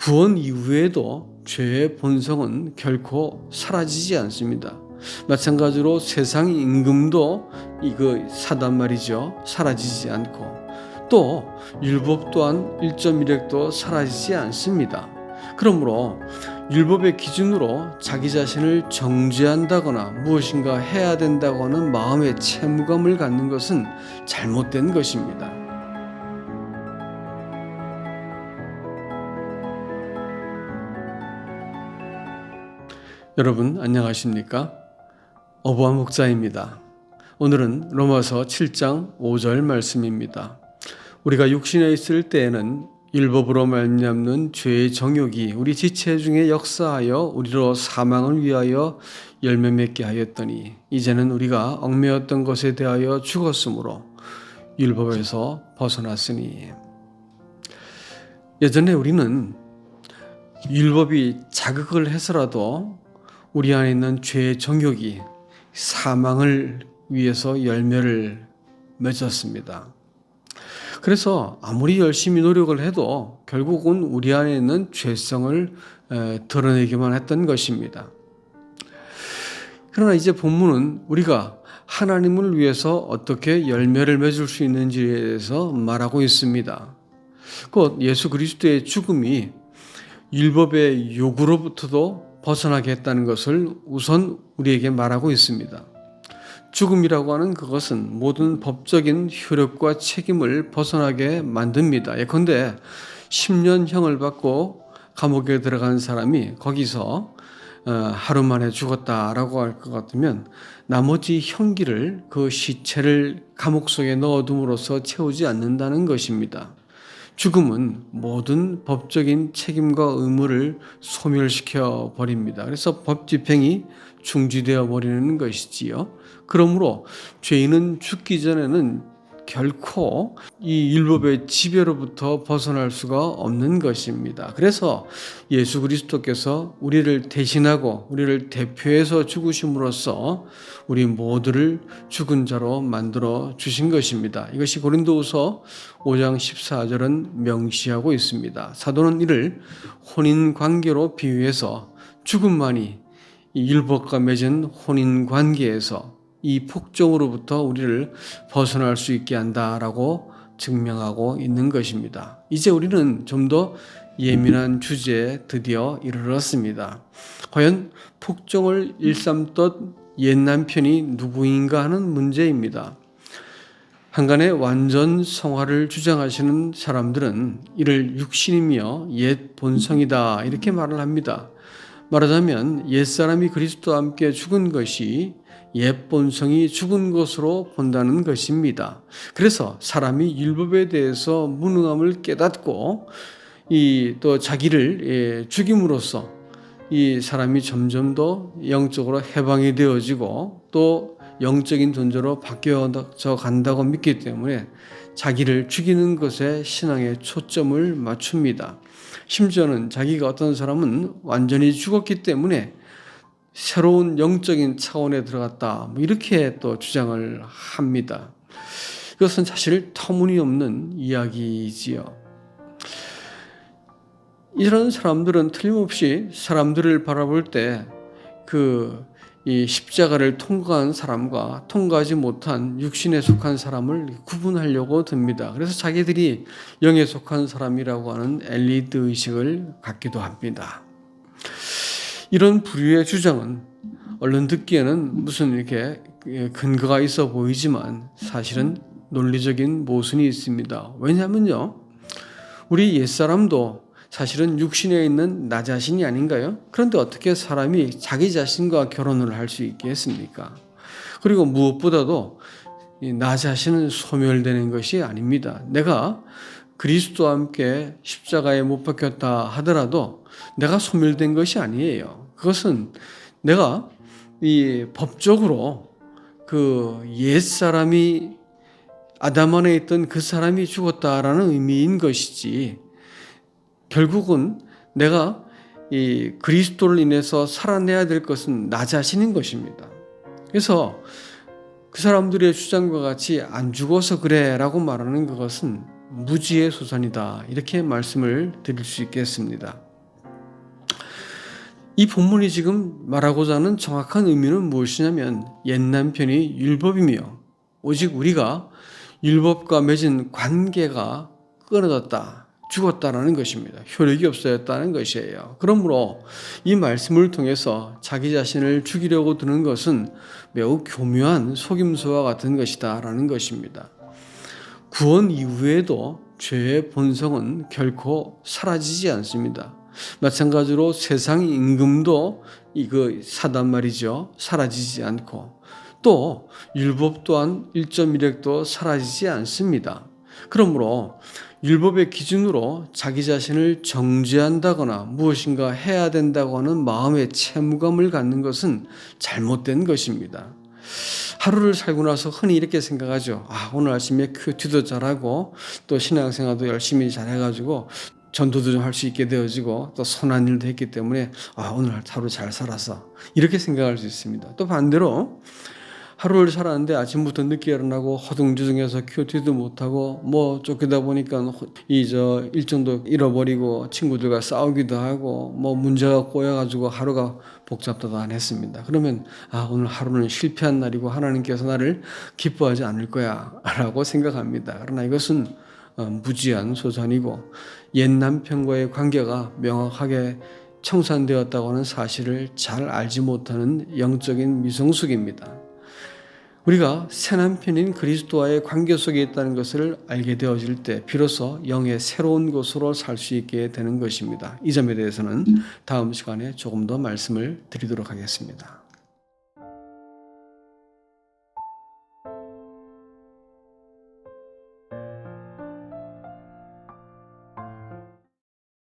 구원 이후에도 죄의 본성은 결코 사라지지 않습니다. 마찬가지로 세상 임금도 이거 사단 말이죠. 사라지지 않고 또 율법 또한 1.1핵도 사라지지 않습니다. 그러므로 율법의 기준으로 자기 자신을 정죄한다거나 무엇인가 해야 된다고 하는 마음의 채무감을 갖는 것은 잘못된 것입니다. 여러분 안녕하십니까? 어부한 목사입니다. 오늘은 로마서 7장 5절 말씀입니다. 우리가 육신에 있을 때에는 율법으로 말미암는 죄의 정욕이 우리 지체 중에 역사하여 우리로 사망을 위하여 열매 맺게 하였더니 이제는 우리가 얽매였던 것에 대하여 죽었으므로 율법에서 벗어났으니 예전에 우리는 율법이 자극을 해서라도 우리 안에 있는 죄의 정욕이 사망을 위해서 열매를 맺었습니다. 그래서 아무리 열심히 노력을 해도 결국은 우리 안에 있는 죄성을 드러내기만 했던 것입니다. 그러나 이제 본문은 우리가 하나님을 위해서 어떻게 열매를 맺을 수 있는지에 대해서 말하고 있습니다. 곧 예수 그리스도의 죽음이 율법의 요구로부터도 벗어나게 했다는 것을 우선 우리에게 말하고 있습니다. 죽음이라고 하는 그것은 모든 법적인 효력과 책임을 벗어나게 만듭니다. 예컨대 10년형을 받고 감옥에 들어간 사람이 거기서 어, 하루 만에 죽었다라고 할 것 같으면 나머지 형기를 그 시체를 감옥 속에 넣어둠으로써 채우지 않는다는 것입니다. 죽음은 모든 법적인 책임과 의무를 소멸시켜 버립니다. 그래서 법 집행이 중지되어 버리는 것이지요. 그러므로 죄인은 죽기 전에는 결코 이 율법의 지배로부터 벗어날 수가 없는 것입니다. 그래서 예수 그리스도께서 우리를 대신하고 우리를 대표해서 죽으심으로써 우리 모두를 죽은 자로 만들어 주신 것입니다. 이것이 고린도후서 5장 14절은 명시하고 있습니다. 사도는 이를 혼인 관계로 비유해서 죽음만이 이 율법과 맺은 혼인 관계에서 이 폭정으로부터 우리를 벗어날 수 있게 한다라고 증명하고 있는 것입니다. 이제 우리는 좀 더 예민한 주제에 드디어 이르렀습니다. 과연 폭정을 일삼던 옛 남편이 누구인가 하는 문제입니다. 한간의 완전 성화를 주장하시는 사람들은 이를 육신이며 옛 본성이다 이렇게 말을 합니다. 말하자면 옛 사람이 그리스도와 함께 죽은 것이 옛 본성이 죽은 것으로 본다는 것입니다. 그래서 사람이 율법에 대해서 무능함을 깨닫고 이 또 자기를 예, 죽임으로써 이 사람이 점점 더 영적으로 해방이 되어지고 또 영적인 존재로 바뀌어져 간다고 믿기 때문에 자기를 죽이는 것에 신앙의 초점을 맞춥니다. 심지어는 자기가 어떤 사람은 완전히 죽었기 때문에 새로운 영적인 차원에 들어갔다. 뭐 이렇게 또 주장을 합니다. 이것은 사실 터무니없는 이야기지요. 이런 사람들은 틀림없이 사람들을 바라볼 때 그 이 십자가를 통과한 사람과 통과하지 못한 육신에 속한 사람을 구분하려고 듭니다. 그래서 자기들이 영에 속한 사람이라고 하는 엘리트 의식을 갖기도 합니다. 이런 부류의 주장은 얼른 듣기에는 무슨 이렇게 근거가 있어 보이지만 사실은 논리적인 모순이 있습니다. 왜냐하면요, 우리 옛사람도 사실은 육신에 있는 나 자신이 아닌가요? 그런데 어떻게 사람이 자기 자신과 결혼을 할 수 있겠습니까? 그리고 무엇보다도 나 자신은 소멸되는 것이 아닙니다. 내가 그리스도와 함께 십자가에 못 박혔다 하더라도 내가 소멸된 것이 아니에요. 그것은 내가 이 법적으로 그 옛 사람이 아담 안에 있던 그 사람이 죽었다라는 의미인 것이지 결국은 내가 이 그리스도를 인해서 살아내야 될 것은 나 자신인 것입니다. 그래서 그 사람들의 주장과 같이 안 죽어서 그래라고 말하는 그것은 무지의 소산이다. 이렇게 말씀을 드릴 수 있겠습니다. 이 본문이 지금 말하고자 하는 정확한 의미는 무엇이냐면 옛 남편이 율법이며 오직 우리가 율법과 맺은 관계가 끊어졌다, 죽었다라는 것입니다. 효력이 없어졌다는 것이에요. 그러므로 이 말씀을 통해서 자기 자신을 죽이려고 드는 것은 매우 교묘한 속임수와 같은 것이다라는 것입니다. 구원 이후에도 죄의 본성은 결코 사라지지 않습니다. 마찬가지로 세상 임금도 이거 사단 말이죠. 사라지지 않고 또 율법 또한 1.1핵도 사라지지 않습니다. 그러므로 율법의 기준으로 자기 자신을 정죄한다거나 무엇인가 해야 된다고 하는 마음의 채무감을 갖는 것은 잘못된 것입니다. 하루를 살고 나서 흔히 이렇게 생각하죠. 아, 오늘 아침에 큐티도 잘하고 또 신앙생활도 열심히 잘해가지고 전도도 좀할수 있게 되어지고 또 선한 일도 했기 때문에 아, 오늘 하루 잘 살았어. 이렇게 생각할 수 있습니다. 또 반대로 하루를 살았는데 아침부터 늦게 일어나고 허둥지둥해서 큐티도 못하고 뭐 쫓기다 보니까 이 저 일정도 잃어버리고 친구들과 싸우기도 하고 뭐 문제가 꼬여가지고 하루가 복잡다단했습니다. 그러면 아 오늘 하루는 실패한 날이고 하나님께서 나를 기뻐하지 않을 거야라고 생각합니다. 그러나 이것은 어, 무지한 소산이고 옛 남편과의 관계가 명확하게 청산되었다고 하는 사실을 잘 알지 못하는 영적인 미성숙입니다. 우리가 새 남편인 그리스도와의 관계 속에 있다는 것을 알게 되어질 때 비로소 영의 새로운 곳으로 살 수 있게 되는 것입니다. 이 점에 대해서는 다음 시간에 조금 더 말씀을 드리도록 하겠습니다.